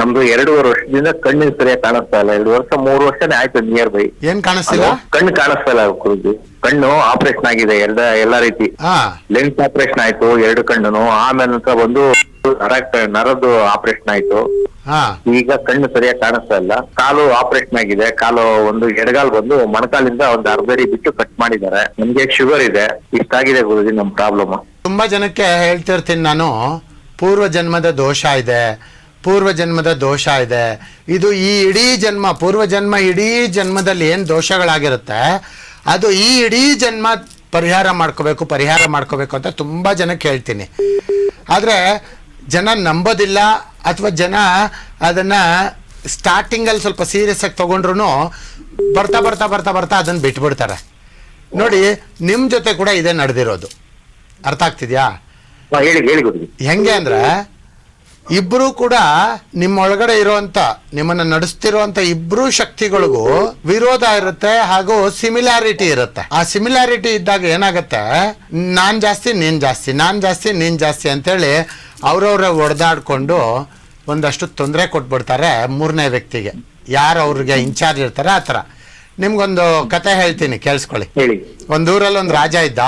ನಮ್ದು ಎರಡೂವರೆ ವರ್ಷದಿಂದ ಕಣ್ಣು ಸರಿಯಾಗಿ ಕಾಣಿಸ್ತಾ ಇಲ್ಲ. ಎರಡು ವರ್ಷ ಮೂರು ವರ್ಷನೇ ಆಯ್ತು ನಿಯರ್ ಬೈ ಏನ್ ಕಾಣಿಸ್ತಿಲ್ಲ? ಕಣ್ಣು ಕಾಣಿಸ್ತಾ ಇಲ್ಲ ಗುರುಜಿ. ಕಣ್ಣು ಆಪರೇಷನ್ ಆಗಿದೆ ಎಲ್ಲ ಎಲ್ಲಾ ರೀತಿ. ಹಾ. ಲೆನ್ಸ್ ಆಪರೇಷನ್ ಆಯ್ತು ಎರಡು ಕಣ್ಣು ಆಮೇಲೆ ನಂತರ ಬಂದು ನರ ನರದ್ದು ಆಪರೇಷನ್ ಆಯ್ತು. ಹಾ. ಈಗ ಕಣ್ಣು ಸರಿಯಾಗಿ ಕಾಣಿಸ್ತಾ ಇಲ್ಲ. ಕಾಲು ಆಪರೇಷನ್ ಆಗಿದೆ. ಕಾಲು ಒಂದು ಎಡಗಾಲ್ ಬಂದು ಮೊಣಕಾಲಿಂದ ಒಂದು ಅರ್ಧರಿ ಬಿಟ್ಟು ಕಟ್ ಮಾಡಿದ್ದಾರೆ. ನಮ್ಗೆ ಶುಗರ್ ಇದೆ. ಇಷ್ಟಾಗಿದೆ ಗುರುಜಿ ನಮ್ ಪ್ರಾಬ್ಲಮ್ ತುಂಬಾ ಜನಕ್ಕೆ ಹೇಳ್ತಿರ್ತೀನಿ ನಾನು ಪೂರ್ವ ಜನ್ಮದ ದೋಷ ಇದೆ. ಪೂರ್ವ ಜನ್ಮದ ದೋಷ ಇದೆ. ಇದು ಈ ಇಡೀ ಜನ್ಮ ಪೂರ್ವ ಜನ್ಮ ಇಡೀ ಜನ್ಮದಲ್ಲಿ ಏನು ದೋಷಗಳಾಗಿರುತ್ತೆ ಅದು ಈ ಇಡೀ ಜನ್ಮ ಪರಿಹಾರ ಮಾಡ್ಕೋಬೇಕು ಪರಿಹಾರ ಮಾಡ್ಕೋಬೇಕು ಅಂತ ತುಂಬ ಜನ ಕೇಳ್ತೀನಿ. ಆದರೆ ಜನ ನಂಬೋದಿಲ್ಲ ಅಥವಾ ಜನ ಅದನ್ನು ಸ್ಟಾರ್ಟಿಂಗಲ್ಲಿ ಸ್ವಲ್ಪ ಸೀರಿಯಸ್ ಆಗಿ ತೊಗೊಂಡ್ರು ಬರ್ತಾ ಬರ್ತಾ ಬರ್ತಾ ಬರ್ತಾ ಅದನ್ನು ಬಿಟ್ಬಿಡ್ತಾರೆ. ನೋಡಿ ನಿಮ್ಮ ಜೊತೆ ಕೂಡ ಇದೇ ನಡೆದಿರೋದು. ಅರ್ಥ ಆಗ್ತಿದ್ಯಾ? ಹೆಂಗೆ ಅಂದ್ರೆ ಇಬ್ರು ಕೂಡ ನಿಮ್ಮೊಳಗಡೆ ಇರುವಂತ ನಿಮ್ಮನ್ನ ನಡೆಸ್ತಿರುವಂತ ಇಬ್ರು ಶಕ್ತಿಗಳಿಗೂ ವಿರೋಧ ಇರುತ್ತೆ ಹಾಗೂ ಸಿಮಿಲಾರಿಟಿ ಇರುತ್ತೆ. ಆ ಸಿಮಿಲಾರಿಟಿ ಇದ್ದಾಗ ಏನಾಗುತ್ತೆ? ನಾನ್ ಜಾಸ್ತಿ ನೀನ್ ಜಾಸ್ತಿ ನಾನ್ ಜಾಸ್ತಿ ನೀನ್ ಜಾಸ್ತಿ ಅಂತೇಳಿ ಅವ್ರವ್ರ ಒಡೆದಾಡ್ಕೊಂಡು ಒಂದಷ್ಟು ತೊಂದರೆ ಕೊಟ್ಬಿಡ್ತಾರೆ ಮೂರನೇ ವ್ಯಕ್ತಿಗೆ. ಯಾರು ಅವ್ರಿಗೆ ಇನ್ಚಾರ್ಜ್ ಇರ್ತಾರೆ ಆ ಥರ. ನಿಮ್ಗೊಂದು ಕತೆ ಹೇಳ್ತೀನಿ ಕೇಳಿಸ್ಕೊಳ್ಳಿ. ಒಂದು ಒಂದೂರಲ್ಲಿ ಒಂದು ರಾಜ ಇದ್ದ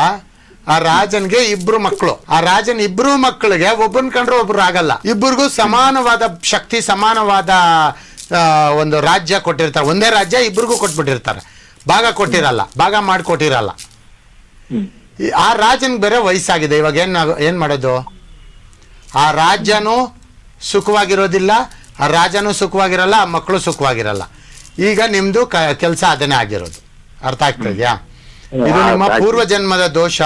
ಆ ರಾಜನ್ಗೆ ಇಬ್ರು ಮಕ್ಕಳು ಆ ರಾಜನ್ ಇಬ್ರು ಮಕ್ಕಳಿಗೆ ಒಬ್ಬನ್ ಕಂಡ್ರೆ ಒಬ್ರು ಆಗಲ್ಲ. ಇಬ್ಬರಿಗೂ ಸಮಾನವಾದ ಶಕ್ತಿ, ಸಮಾನವಾದ ಒಂದು ರಾಜ್ಯ ಕೊಟ್ಟಿರ್ತಾರೆ. ಒಂದೇ ರಾಜ್ಯ ಇಬ್ರಿಗೂ ಕೊಟ್ಬಿಟ್ಟಿರ್ತಾರೆ. ಭಾಗ ಕೊಟ್ಟಿರಲ್ಲ, ಭಾಗ ಮಾಡಿಕೊಟ್ಟಿರಲ್ಲ. ಆ ರಾಜನ್ ಬೇರೆ ವಯಸ್ಸಾಗಿದೆ. ಇವಾಗ ಏನ್ ಏನ್ ಮಾಡೋದು? ಆ ರಾಜ್ಯನೂ ಸುಖವಾಗಿರೋದಿಲ್ಲ, ಆ ರಾಜನೂ ಸುಖವಾಗಿರಲ್ಲ, ಆ ಮಕ್ಕಳು ಸುಖವಾಗಿರಲ್ಲ. ಈಗ ನಿಮ್ದು ಕೆಲಸ ಅದನ್ನೇ ಆಗಿರೋದು. ಅರ್ಥ ಆಗ್ತಾ ಇದೆಯಾ? ಇದು ನಿಮ್ಮ ಪೂರ್ವ ಜನ್ಮದ ದೋಷ.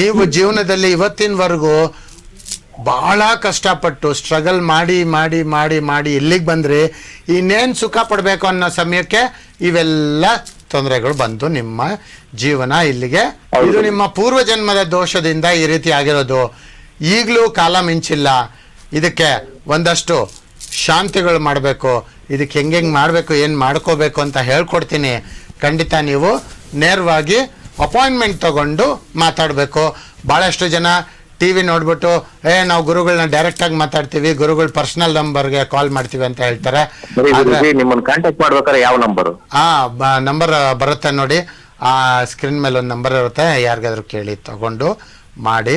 ನೀವು ಜೀವನದಲ್ಲಿ ಇವತ್ತಿನವರೆಗೂ ಬಹಳ ಕಷ್ಟಪಟ್ಟು ಸ್ಟ್ರಗಲ್ ಮಾಡಿ ಮಾಡಿ ಮಾಡಿ ಮಾಡಿ ಇಲ್ಲಿಗೆ ಬಂದ್ರಿ? ಇನ್ನೇನು ಸುಖ ಪಡಬೇಕು ಅನ್ನೋ ಸಮಯಕ್ಕೆ ಇವೆಲ್ಲ ತೊಂದರೆಗಳು ಬಂತು ನಿಮ್ಮ ಜೀವನ ಇಲ್ಲಿಗೆ ಇದು ನಿಮ್ಮ ಪೂರ್ವ ಜನ್ಮದ ದೋಷದಿಂದ ಈ ರೀತಿ ಆಗಿರೋದು. ಈಗಲೂ ಕಾಲ ಮಿಂಚಿಲ್ಲ. ಇದಕ್ಕೆ ಒಂದಷ್ಟು ಶಾಂತಿಗಳು ಮಾಡಬೇಕು. ಇದಕ್ಕೆ ಹೆಂಗೆಂಗೆ ಹೆಂಗೆ ಮಾಡಬೇಕು ಏನು ಮಾಡ್ಕೋಬೇಕು ಅಂತ ಹೇಳ್ಕೊಡ್ತೀನಿ. ಖಂಡಿತ ನೀವು ನೇರವಾಗಿ ಅಪಾಯಿಂಟ್ಮೆಂಟ್ ತಗೊಂಡು ಮಾತಾಡಬೇಕು. ಭಾಳಷ್ಟು ಜನ ಟಿ ವಿ ನೋಡ್ಬಿಟ್ಟು ಏ ನಾವು ಗುರುಗಳನ್ನ ಡೈರೆಕ್ಟ್ ಆಗಿ ಮಾತಾಡ್ತೀವಿ ಗುರುಗಳು ಪರ್ಸನಲ್ ನಂಬರ್ಗೆ ಕಾಲ್ ಮಾಡ್ತೀವಿ ಅಂತ ಹೇಳ್ತಾರೆ. ನಿಮ್ಮನ್ನ ಕಾಂಟ್ಯಾಕ್ಟ್ ಮಾಡ್ಬೇಕಾದ್ರೆ ಯಾವ ನಂಬರ್ ಆ ನಂಬರ್ ಬರುತ್ತೆ ನೋಡಿ. ಆ ಸ್ಕ್ರೀನ್ ಮೇಲೆ ಒಂದು ನಂಬರ್ ಇರುತ್ತೆ ಯಾರಿಗಾದ್ರೂ ಕೇಳಿ ತಗೊಂಡು ಮಾಡಿ.